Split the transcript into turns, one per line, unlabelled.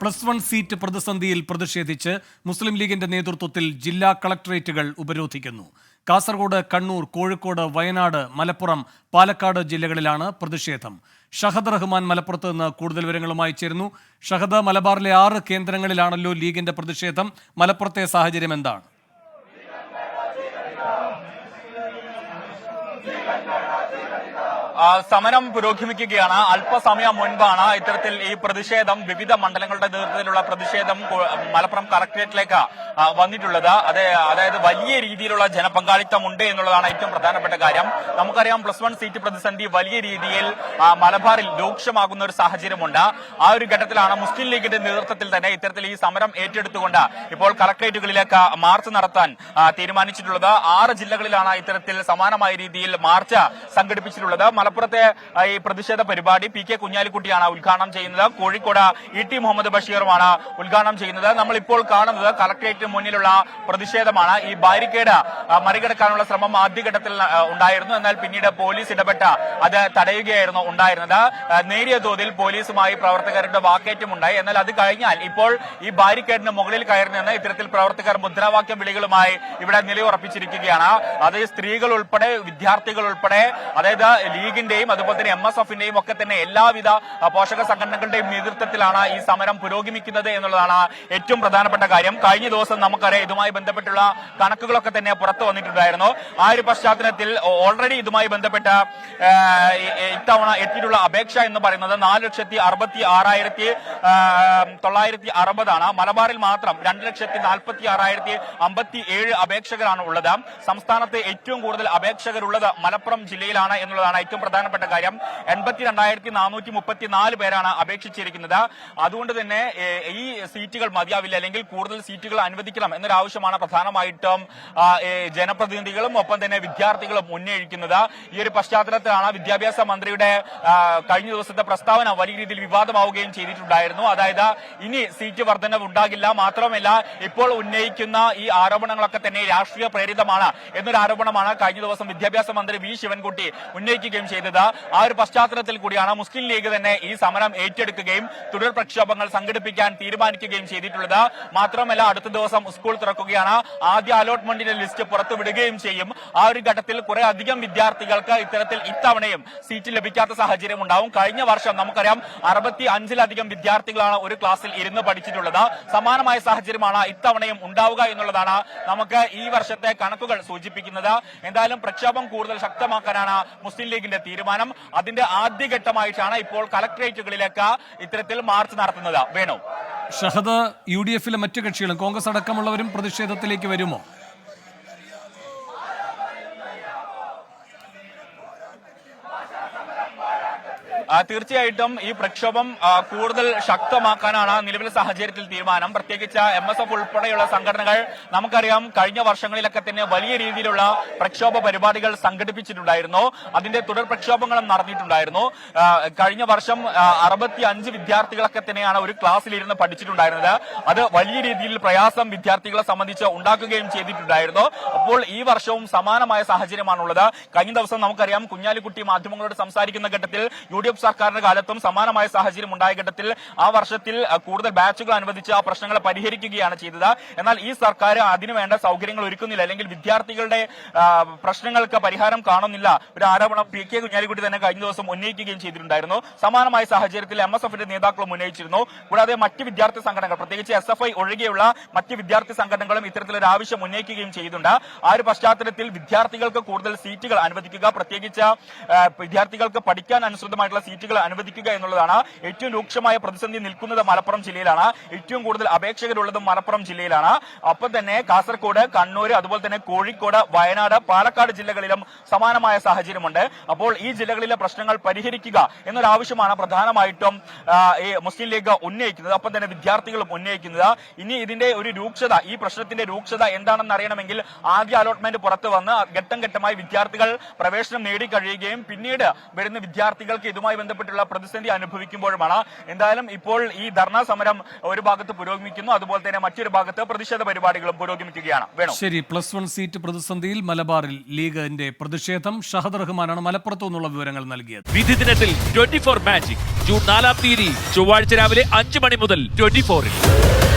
plus one seat പ്രതിസന്ധിയിൽ പ്രതിഷേധിച്ച് മുസ്ലിം ലീഗിന്റെ നേതൃത്വത്തിൽ ജില്ലാ കളക്ടറേറ്റുകൾ ഉപരോധിക്കുന്നു കാസർഗോഡ് കണ്ണൂർ കോഴിക്കോട് വയനാട് മലപ്പുറം പാലക്കാട് ജില്ലകളിലാണ് പ്രതിഷേധം ഷഹദ് റഹ്മാൻ മലപ്പുറത്ത് നിന്ന് കൂടുതൽ വിവരങ്ങളുമായി ചേരുന്നു ഷഹദ് മലബാറിലെ ആറ് കേന്ദ്രങ്ങളിലാണല്ലോ ലീഗിന്റെ പ്രതിഷേധം മലപ്പുറത്തെ സാഹചര്യം എന്താണ്
സമരം പുരോഗമിക്കുകയാണ് അല്പസമയം മുൻപാണ് ഇത്തരത്തിൽ ഈ പ്രതിഷേധം വിവിധ മണ്ഡലങ്ങളുടെ നേതൃത്വത്തിലുള്ള പ്രതിഷേധം മലപ്പുറം കളക്ടറേറ്റിലേക്ക് വന്നിട്ടുള്ളത് അതെ അതായത് വലിയ രീതിയിലുള്ള ജനപങ്കാളിത്തം ഉണ്ട് എന്നുള്ളതാണ് ഏറ്റവും പ്രധാനപ്പെട്ട കാര്യം നമുക്കറിയാം പ്ലസ് വൺ സീറ്റ് പ്രതിസന്ധി വലിയ രീതിയിൽ മലബാറിൽ രൂക്ഷമാകുന്ന ഒരു സാഹചര്യമുണ്ട് ആ ഒരു ഘട്ടത്തിലാണ് മുസ്ലിം ലീഗിന്റെ നേതൃത്വത്തിൽ തന്നെ ഇത്തരത്തിൽ ഈ സമരം ഏറ്റെടുത്തുകൊണ്ട് ഇപ്പോൾ കളക്ടറേറ്റുകളിലേക്ക് മാർച്ച് നടത്താൻ തീരുമാനിച്ചിട്ടുള്ളത് ആറ് ജില്ലകളിലാണ് ഇത്തരത്തിൽ സമാനമായ രീതിയിൽ മാർച്ച് സംഘടിപ്പിച്ചിട്ടുള്ളത് മലപ്പുറത്തെ ഈ പ്രതിഷേധ പരിപാടി പി കെ കുഞ്ഞാലിക്കുട്ടിയാണ് ഉദ്ഘാടനം ചെയ്യുന്നത് കോഴിക്കോട് ഇ ടി മുഹമ്മദ് ബഷീറുമാണ് ഉദ്ഘാടനം ചെയ്യുന്നത് നമ്മളിപ്പോൾ കാണുന്നത് കളക്ടറേറ്റിന് മുന്നിലുള്ള പ്രതിഷേധമാണ് ഈ ബാരിക്കേഡ് മറികടക്കാനുള്ള ശ്രമം ആദ്യഘട്ടത്തിൽ ഉണ്ടായിരുന്നു എന്നാൽ പിന്നീട് പോലീസ് ഇടപെട്ട അത് തടയുകയായിരുന്നു ഉണ്ടായിരുന്നത് നേരിയ തോതിൽ പോലീസുമായി പ്രവർത്തകരുടെ വാക്കേറ്റമുണ്ടായി എന്നാൽ അത് കഴിഞ്ഞാൽ ഇപ്പോൾ ഈ ബാരിക്കേഡിന് മുകളിൽ കയറി നിന്ന് ഇത്തരത്തിൽ പ്രവർത്തകർ മുദ്രാവാക്യം വിളികളുമായി ഇവിടെ നിലയുറപ്പിച്ചിരിക്കുകയാണ് അതായത് സ്ത്രീകൾ ഉൾപ്പെടെ വിദ്യാർത്ഥികൾ ഉൾപ്പെടെ അതായത് ലീഗൽ ബ്ലോക്കിന്റെയും അതുപോലെ തന്നെ എം എസ് എഫിന്റെയും ഒക്കെ തന്നെ എല്ലാവിധ പോഷക സംഘടനകളുടെയും നേതൃത്വത്തിലാണ് ഈ സമരം പുരോഗമിക്കുന്നത് എന്നുള്ളതാണ് ഏറ്റവും പ്രധാനപ്പെട്ട കാര്യം കഴിഞ്ഞ ദിവസം നമുക്കറിയാം ഇതുമായി ബന്ധപ്പെട്ടുള്ള കണക്കുകളൊക്കെ തന്നെ പുറത്തു വന്നിട്ടുണ്ടായിരുന്നു ആ ഒരു പശ്ചാത്തലത്തിൽ ഓൾറെഡി ഇതുമായി ബന്ധപ്പെട്ട ഇത്തവണ എത്തിയിട്ടുള്ള അപേക്ഷ എന്ന് പറയുന്നത് നാല് ലക്ഷത്തി അറുപത്തി ആറായിരത്തി തൊള്ളായിരത്തി അറുപതാണ് മലബാറിൽ മാത്രം രണ്ട് ലക്ഷത്തി നാൽപ്പത്തി ആറായിരത്തി അമ്പത്തി ഏഴ് അപേക്ഷകരാണ് ഉള്ളത് സംസ്ഥാനത്ത് ഏറ്റവും കൂടുതൽ അപേക്ഷകരുള്ളത് മലപ്പുറം ജില്ലയിലാണ് എന്നുള്ളതാണ് ഏറ്റവും പ്രധാനപ്പെട്ട കാര്യം എൺപത്തി രണ്ടായിരത്തി നാനൂറ്റി മുപ്പത്തി നാല് പേരാണ് അപേക്ഷിച്ചിരിക്കുന്നത് അതുകൊണ്ട് തന്നെ ഈ സീറ്റുകൾ മതിയാവില്ല അല്ലെങ്കിൽ കൂടുതൽ സീറ്റുകൾ അനുവദിക്കണം എന്നൊരാവശ്യമാണ് പ്രധാനമായിട്ടും ജനപ്രതിനിധികളും ഒപ്പം തന്നെ വിദ്യാർത്ഥികളും ഉന്നയിക്കുന്നത് ഈ ഒരു പശ്ചാത്തലത്തിലാണ് വിദ്യാഭ്യാസ മന്ത്രിയുടെ കഴിഞ്ഞ ദിവസത്തെ പ്രസ്താവന വലിയ രീതിയിൽ വിവാദമാവുകയും ചെയ്തിട്ടുണ്ടായിരുന്നു അതായത് ഇനി സീറ്റ് വർധനവ് ഉണ്ടാകില്ല മാത്രമല്ല ഇപ്പോൾ ഉന്നയിക്കുന്ന ഈ ആരോപണങ്ങളൊക്കെ തന്നെ രാഷ്ട്രീയ പ്രേരിതമാണ് എന്നൊരു ആരോപണമാണ് കഴിഞ്ഞ ദിവസം വിദ്യാഭ്യാസ മന്ത്രി വി ശിവൻകുട്ടി ഉന്നയിക്കുകയും ചെയ്തത് ചെയ്തത് ആ ഒരു പശ്ചാത്തലത്തിൽ കൂടിയാണ് മുസ്ലിം ലീഗ് തന്നെ ഈ സമരം ഏറ്റെടുക്കുകയും തുടർ പ്രക്ഷോഭങ്ങൾ സംഘടിപ്പിക്കാൻ തീരുമാനിക്കുകയും ചെയ്തിട്ടുള്ളത് മാത്രമല്ല അടുത്ത ദിവസം സ്കൂൾ തുറക്കുകയാണ് ആദ്യ അലോട്ട്മെന്റിന്റെ ലിസ്റ്റ് പുറത്തുവിടുകയും ചെയ്യും ആ ഒരു ഘട്ടത്തിൽ കുറെ അധികം വിദ്യാർത്ഥികൾക്ക് ഇത്തരത്തിൽ ഇത്തവണയും സീറ്റ് ലഭിക്കാത്ത സാഹചര്യം ഉണ്ടാവും കഴിഞ്ഞ വർഷം നമുക്കറിയാം അറുപത്തി അഞ്ചിലധികം വിദ്യാർത്ഥികളാണ് ഒരു ക്ലാസ്സിൽ ഇരുന്ന് പഠിച്ചിട്ടുള്ളത് സമാനമായ സാഹചര്യമാണ് ഇത്തവണയും ഉണ്ടാവുക എന്നുള്ളതാണ് നമുക്ക് ഈ വർഷത്തെ കണക്കുകൾ സൂചിപ്പിക്കുന്നത് എന്തായാലും പ്രക്ഷോഭം കൂടുതൽ ശക്തമാക്കാനാണ് മുസ്ലിം ലീഗിന്റെ തീരുമാനം അതിന്റെ ആദ്യഘട്ടമായിട്ടാണ് ഇപ്പോൾ കലക്ട്രേറ്റുകളിലേക്ക് ഇത്തരത്തിൽ മാർച്ച് നടത്തുന്നത് വേണു ഷഹദ് യു ഡി എഫിലെ മറ്റു കക്ഷികളും കോൺഗ്രസ് അടക്കമുള്ളവരും പ്രതിഷേധത്തിലേക്ക് വരുമോ തീർച്ചയായിട്ടും ഈ പ്രക്ഷോഭം കൂടുതൽ ശക്തമാക്കാനാണ് നിലവിലെ സാഹചര്യത്തിൽ തീരുമാനം പ്രത്യേകിച്ച് എം എസ് എഫ് ഉൾപ്പെടെയുള്ള സംഘടനകൾ നമുക്കറിയാം കഴിഞ്ഞ വർഷങ്ങളിലൊക്കെ തന്നെ വലിയ രീതിയിലുള്ള പ്രക്ഷോഭ പരിപാടികൾ സംഘടിപ്പിച്ചിട്ടുണ്ടായിരുന്നു അതിന്റെ തുടർ പ്രക്ഷോഭങ്ങളും നടന്നിട്ടുണ്ടായിരുന്നു കഴിഞ്ഞ വർഷം അറുപത്തി അഞ്ച് വിദ്യാർത്ഥികളൊക്കെ തന്നെയാണ് ഒരു ക്ലാസ്സിലിരുന്ന് പഠിച്ചിട്ടുണ്ടായിരുന്നത് അത് വലിയ രീതിയിൽ പ്രയാസം വിദ്യാർത്ഥികളെ സംബന്ധിച്ച് ഉണ്ടാക്കുകയും ചെയ്തിട്ടുണ്ടായിരുന്നു അപ്പോൾ ഈ വർഷവും സമാനമായ സാഹചര്യമാണുള്ളത് കഴിഞ്ഞ ദിവസം നമുക്കറിയാം കുഞ്ഞാലിക്കുട്ടി മാധ്യമങ്ങളോട് സംസാരിക്കുന്ന ഘട്ടത്തിൽ യു ഡി എഫ് ഗ്രൂപ്പ് സർക്കാരിന്റെ കാലത്തും സമാനമായ സാഹചര്യം ഉണ്ടായ ഘട്ടത്തിൽ ആ വർഷത്തിൽ കൂടുതൽ ബാച്ചുകൾ അനുവദിച്ച് ആ പ്രശ്നങ്ങൾ പരിഹരിക്കുകയാണ് ചെയ്തത് എന്നാൽ ഈ സർക്കാർ അതിനുവേണ്ട സൗകര്യങ്ങൾ ഒരുക്കുന്നില്ല അല്ലെങ്കിൽ വിദ്യാർത്ഥികളുടെ പ്രശ്നങ്ങൾക്ക് പരിഹാരം കാണുന്നില്ല ഒരു ആരോപണം പി കെ കുഞ്ഞാലിക്കുട്ടി തന്നെ കഴിഞ്ഞ ദിവസം ഉന്നയിക്കുകയും ചെയ്തിട്ടുണ്ടായിരുന്നു സമാനമായ സാഹചര്യത്തിൽ എം എസ് എഫിന്റെ നേതാക്കളും ഉന്നയിച്ചിരുന്നു കൂടാതെ മറ്റ് വിദ്യാർത്ഥി സംഘടനകൾ പ്രത്യേകിച്ച് എസ് എഫ് ഐ ഒഴികെയുള്ള മറ്റ് വിദ്യാർത്ഥി സംഘടനകളും ഇത്തരത്തിലൊരു ആവശ്യം ഉന്നയിക്കുകയും ചെയ്തിട്ടുണ്ട് ആ ഒരു പശ്ചാത്തലത്തിൽ വിദ്യാർത്ഥികൾക്ക് കൂടുതൽ സീറ്റുകൾ അനുവദിക്കുക പ്രത്യേകിച്ച് വിദ്യാർത്ഥികൾക്ക് പഠിക്കാൻ അനുസൃതമായിട്ടുള്ള സീറ്റുകൾ അനുവദിക്കുക എന്നുള്ളതാണ് ഏറ്റവും രൂക്ഷമായ പ്രതിസന്ധി നിൽക്കുന്നത് മലപ്പുറം ജില്ലയിലാണ് ഏറ്റവും കൂടുതൽ അപേക്ഷകരുള്ളതും മലപ്പുറം ജില്ലയിലാണ് അപ്പൊ തന്നെ കാസർഗോഡ് കണ്ണൂർ അതുപോലെ തന്നെ കോഴിക്കോട് വയനാട് പാലക്കാട് ജില്ലകളിലും സമാനമായ സാഹചര്യമുണ്ട് അപ്പോൾ ഈ ജില്ലകളിലെ പ്രശ്നങ്ങൾ പരിഹരിക്കുക എന്നൊരാവശ്യമാണ് പ്രധാനമായിട്ടും ഈ മുസ്ലിം ലീഗ് ഉന്നയിക്കുന്നത് അപ്പം തന്നെ വിദ്യാർത്ഥികളും ഉന്നയിക്കുന്നത് ഇനി ഇതിന്റെ ഒരു രൂക്ഷത ഈ പ്രശ്നത്തിന്റെ രൂക്ഷത എന്താണെന്ന് അറിയണമെങ്കിൽ ആദ്യ അലോട്ട്മെന്റ് പുറത്തു വന്ന് ഘട്ടം ഘട്ടമായി വിദ്യാർത്ഥികൾ പ്രവേശനം നേടിക്കഴിയുകയും പിന്നീട് വരുന്ന വിദ്യാർത്ഥികൾക്ക് ഇതുമായി ബന്ധപ്പെട്ടുള്ള പ്രതിസന്ധി അനുഭവിക്കുമ്പോഴുമാണ് എന്തായാലും ഇപ്പോൾ ഈ ധർണാ സമരം ഒരു ഭാഗത്ത് പുരോഗമിക്കുന്നു അതുപോലെ തന്നെ മറ്റൊരു ഭാഗത്ത് പ്രതിഷേധ പരിപാടികളും പുരോഗമിക്കുകയാണ് വേണം
ശരി പ്ലസ് വൺ സീറ്റ് പ്രതിസന്ധിയിൽ മലബാറിൽ ലീഗിന്റെ പ്രതിഷേധം ഷഹദ് റഹ്മാനാണ് മലപ്പുറത്തു നിന്നുള്ള വിവരങ്ങൾ നൽകിയത് വിധി ദിനത്തിൽ ട്വന്റി ഫോർ മാജിക് ജൂൺ നാലാം തീയതി ചൊവ്വാഴ്ച രാവിലെ അഞ്ച് മണി മുതൽ ട്വന്റി ഫോറിൽ